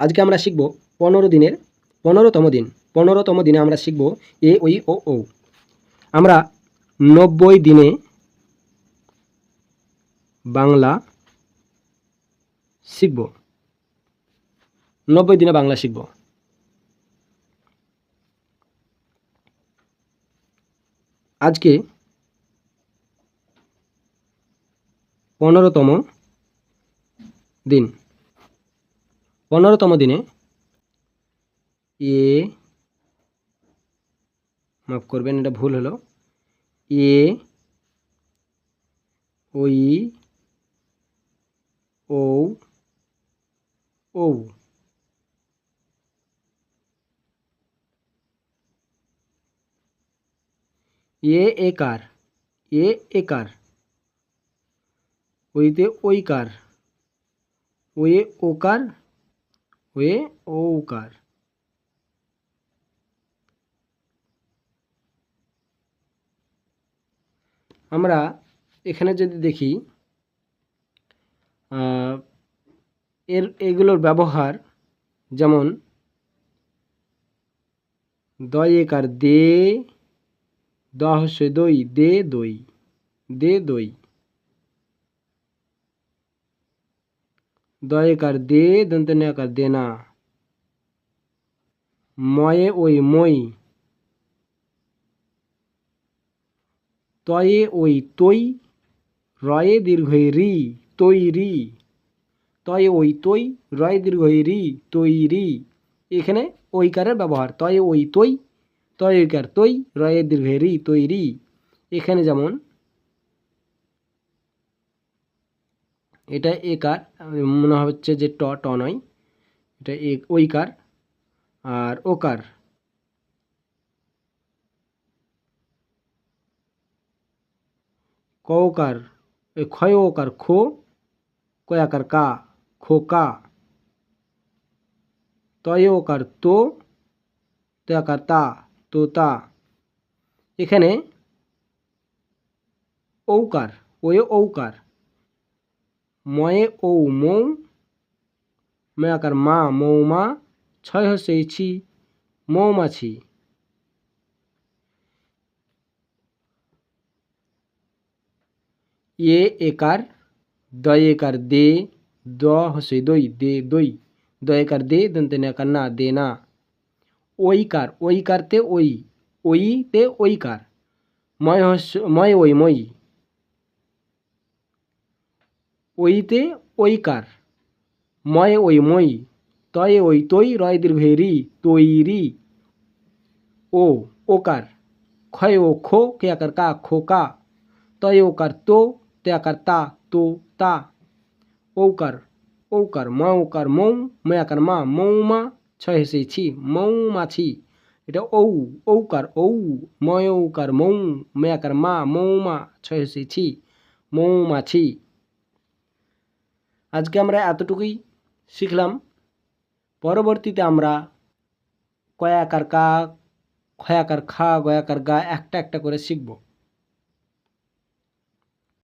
আজকে আমরা শিখব পনেরো দিনের পনেরোতম দিন। পনেরোতম দিনে আমরা শিখব এ ওই ও ও আমরা নব্বই দিনে বাংলা শিখব। নব্বই দিনে বাংলা শিখব। আজকে পনেরোতম দিন। পনেরোতম দিনে এ, মাফ করবেন, এটা ভুল হলো। এ ওই ও ও এ একার এ একার ওইতে ওইকার ওয়ে ওকার ওয়ে ওকার। আমরা এখানে যদি দেখি এর, এগুলোর ব্যবহার যেমন, দয় একার দে দশ দই, দে দই দে দই। দয়কার দে দন্তন্যকার দে না ময়ে ওই মই তয়ে ওই তৈ রয়ে দীর্ঘই রি তৈরি তয়ে ওই তৈ রয়ে দীর্ঘই রি তৈরি এখানে ঐকারের ব্যবহার তয়ে ওই তৈ তয় ঐকার তৈ রয়ে দীর্ঘই রি তৈরি এখানে যেমন এটা একার মনে হচ্ছে যে ট ট নয় এটা এক ওইকার আর ওকার কওকার এই ক্ষয় ওকার খো কয়াকার কা খোকা তয় ওকার তো তয়াকার তা তোতা এখানে ঔকার ওয়ে ঔকার ময়ে ও মৌ ময়াকার মা মৌমা ছয় হচ্ছে ছি মৌমাছি এ একার, দয় একার দে, দ হচ্ছে দই, দে দই। দয় একার দে দন্তে একার না, দে না। ওইকার ওইকারতে ওই ওইতে ওইকার ময় হচ্ছে, ময় ওই মই। ওইতে ওইকার ময় ওই মই তয়ে ওই তৈ রয় দীর্ঘে রি তৈরি ও ওকার ক্ষয় ও খো কে আকার কা খোকা তয় ওকার তো তে আকার তা তো তা ঔকার ঔকার ম ওকার মৌ ময় আকার মা মৌমা ছয় হেসে ছি মৌমাছি এটা ঔ ঔকার ঔ ময় ঔকার মৌ ময় আকার মা মৌমা ছয় হেসে ছি মৌমাছি আজকে আমরা এতটুকুই শিখলাম। পরবর্তীতে আমরা কয়াকার কা খয়াকার খা গয়াকার গা, একটা একটা করে শিখব।